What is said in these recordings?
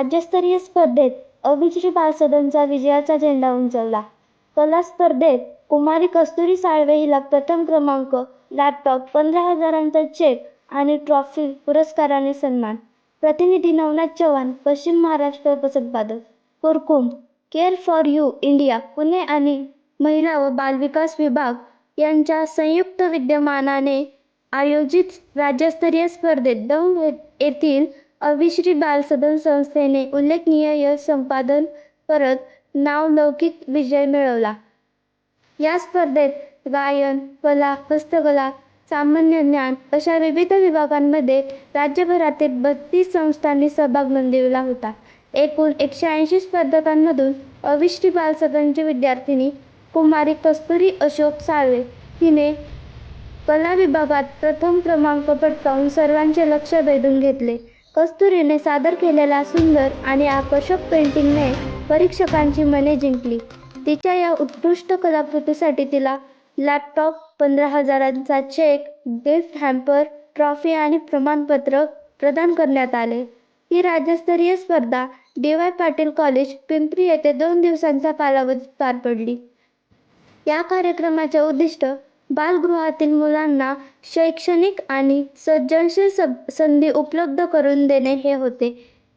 राज्यस्तरीय स्पर्धेत अभिश्री बालसदनचा विजयाचा झेंडा उंचावला. कला स्पर्धेत कुमारी कस्तुरी साळवे हिला प्रथम क्रमांक लॅपटॉप पंधरा हजारांचा चेक आणि ट्रॉफी पुरस्काराने सन्मान. प्रतिनिधी नवनाथ चव्हाण पश्चिम महाराष्ट्र संपादक Kurkum care for you India Pune आणि महिला व बालविकास विभाग यांच्या संयुक्त विद्यमानाने आयोजित राज्यस्तरीय स्पर्धेत दौंड येथील अभिश्री बालसदन संस्थेने उल्लेखनीय यश संपादन करत नावलौकिक विजय मिळवला. या स्पर्धेत गायन कला हस्तकला सामान्य ज्ञान अशा विविध विभागांमध्ये राज्यभरातील बत्तीस संस्थांनी सहभाग नोंदविला होता. एकूण एकशे ऐंशी स्पर्धकांमधून अभिश्री बालसदनची विद्यार्थिनी कुमारी कस्तुरी अशोक साळवे हिने कला विभागात प्रथम क्रमांक पटकावून सर्वांचे लक्ष वेधून घेतले. कस्तुरीने सादर केलेल्या सुंदर आणि आकर्षक पेंटिंगने परीक्षकांची मने जिंकली. तिच्या या उत्कृष्ट कलाकृतीसाठी तिला लॅपटॉप पंधरा हजारांचा चेक गिफ्ट हॅम्पर ट्रॉफी आणि प्रमाणपत्र प्रदान करण्यात आले. ही राज्यस्तरीय स्पर्धा D Y Patil college Pimpri येथे दोन दिवसांच्या कालावधीत पार पडली. या कार्यक्रमाचे उद्दिष्ट बालगृहातील मुलांना शैक्षणिक आणि सर्जनशील सब- संधी उपलब्ध करून देणे हे होते.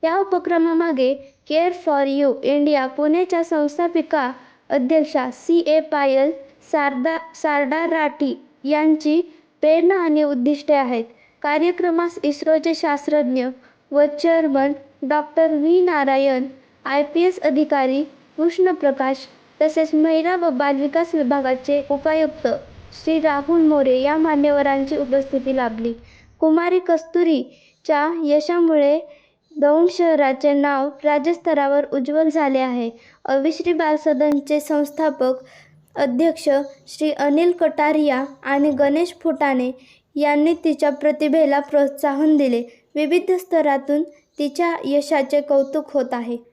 या उपक्रमामागे केअर फॉर यू इंडिया पुणेच्या संस्थापिका अध्यक्षा सी ए पायल सारदा सारडा राठी यांची प्रेरणा आणि उद्दिष्टे आहेत. कार्यक्रमास इस्रोचे शास्त्रज्ञ व chairman doctor V. Narayan I P S अधिकारी कृष्णप्रकाश तसेच महिला व बालविकास विभागाचे उपायुक्त श्री राहुल मोरे या मान्यवरांची उपस्थिती लाभली. कुमारी कस्तुरीच्या यशामुळे दौंड शहराचे नाव राज्यस्तरावर उज्ज्वल झाले आहे. अविश्री बालसदनचे संस्थापक अध्यक्ष श्री अनिल कटारिया आणि गणेश फुटाणे यांनी तिच्या प्रतिभेला प्रोत्साहन दिले. विविध स्तरातून तिच्या यशाचे कौतुक होत आहे.